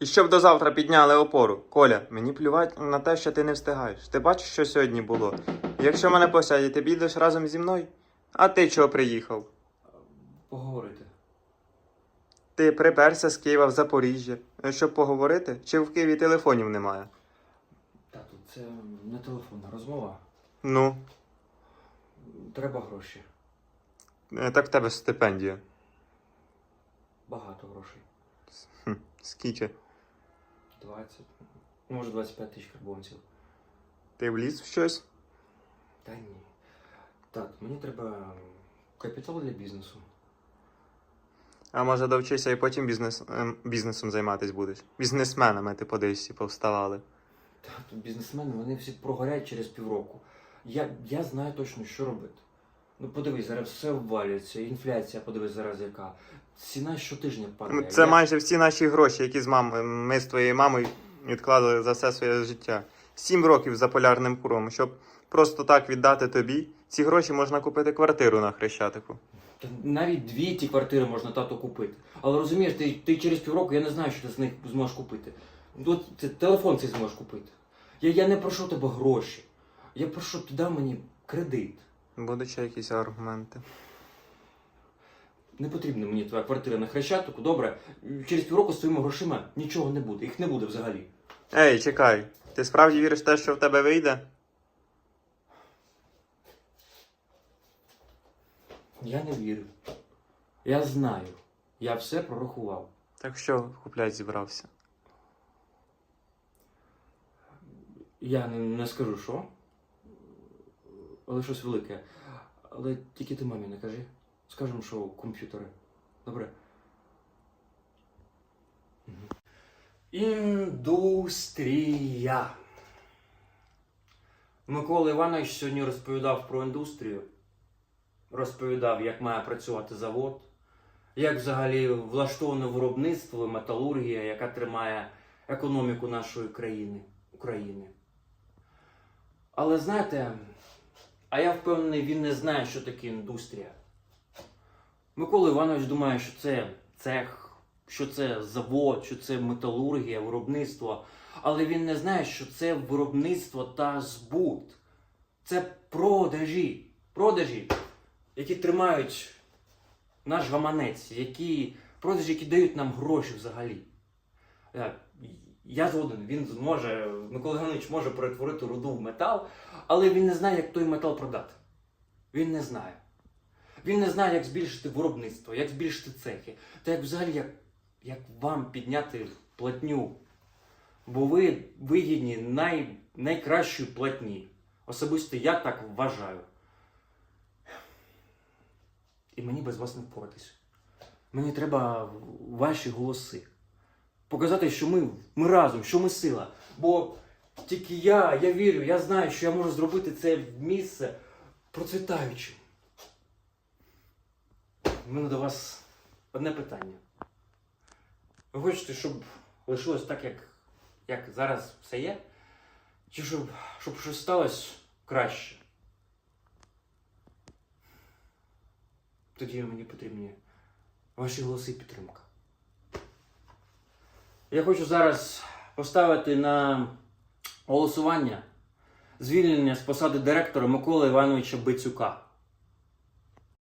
І щоб до завтра підняли опору. Коля, мені плювати на те, що ти не встигаєш. Ти бачиш, що сьогодні було? Якщо мене посадять, ти підеш разом зі мною? А ти чого приїхав? Поговорити. Ти приперся з Києва в Запоріжжя, щоб поговорити? Чи в Києві телефонів немає? Тату, це не телефонна розмова. Ну, Треба гроші. е, так в тебе стипендія. Багато грошей. Хм, скільки? 20, може 25 тисяч карбонців. Ти вліз в щось? Та ні. Так, мені треба капітал для бізнесу. А може довчися і потім бізнес, ем, бізнесом займатися будеш? Бізнесменами ти подивишся, повставали. Тату, бізнесмени, вони всі прогорять через півроку. Я, я знаю точно, що робити. Ну подивись, зараз все обвалюється, інфляція, подивись зараз яка. Ціна щотижня падає. Це Я- майже всі наші гроші, які з мам... ми з твоєю мамою відкладали за все своє життя. Сім років за полярним кругом, щоб просто так віддати тобі. Ці гроші можна купити квартиру на Хрещатику. Та навіть дві ті квартири можна тато купити. Але розумієш, ти, ти через півроку я не знаю, що ти з них зможеш купити. От ти телефон цей зможеш купити. Я, я не прошу тебе гроші. Я прошу, ти дай мені кредит. Будуть ще якісь аргументи. Не потрібна мені твоя квартира на Хрещатику, добре. Через півроку з твоїми грошима нічого не буде. Їх не буде взагалі. Ей, чекай, ти справді віриш в те, що в тебе вийде? Я не вірю. Я знаю. Я все прорахував. Так що куплять зібрався? Я не, не скажу що. Але щось велике. Але тільки ти мамі не кажи. Скажемо, що комп'ютери. Добре. Індустрія. Микола Іванович сьогодні розповідав про індустрію. Розповідав, як має працювати завод, як взагалі влаштоване виробництво, металургія, яка тримає економіку нашої країни, України. Але знаєте, а я впевнений, він не знає, що таке індустрія. Микола Іванович думає, що це цех, що це завод, що це металургія, виробництво. Але він не знає, що це виробництво та збут. Це продажі. Продажі, які тримають наш гаманець, які продажі, які дають нам гроші взагалі. Я згоден, він зможе, Микола Іванович може перетворити руду в метал, але він не знає, як той метал продати. Він не знає. Він не знає, як збільшити виробництво, як збільшити цехи, та як взагалі як, як вам підняти платню. Бо ви вигідні най, найкращої платні. Особисто я так вважаю. І мені без вас не впоратись. Мені треба ваші голоси. Показати, що ми, ми разом, що ми сила. Бо тільки я, я вірю, я знаю, що я можу зробити це місце процвітаючим. У мене до вас одне питання. Ви хочете, щоб лишилось так, як, як зараз все є? Чи щоб, щоб щось сталося краще? Тоді мені потрібні ваші голоси і підтримка. Я хочу зараз поставити на голосування звільнення з посади директора Миколи Івановича Бицюка.